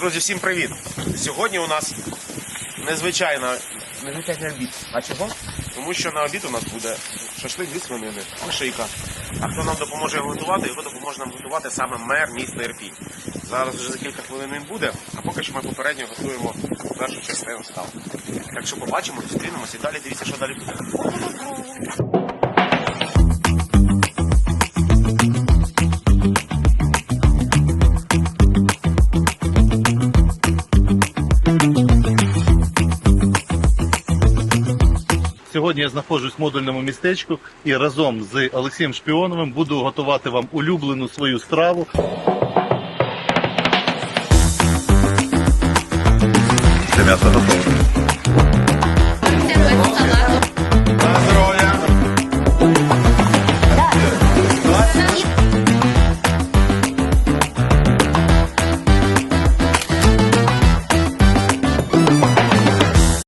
Друзі, всім привіт! Сьогодні у нас незвичайна, незвичайний обід. А чого? Тому що на обід у нас буде шашлик зі свинини, шийка. А хто нам допоможе його готувати, його допоможе нам готувати саме мер міста Ірпінь. Зараз вже за кілька хвилин він буде, а поки що ми попередньо готуємо першу частину став. Так що побачимо, зустрінемося і далі дивіться, що далі буде. Сьогодні я знаходжусь в модульному містечку і разом з Олексієм Шпіоновим буду готувати вам улюблену свою страву. Це м'ясо готове.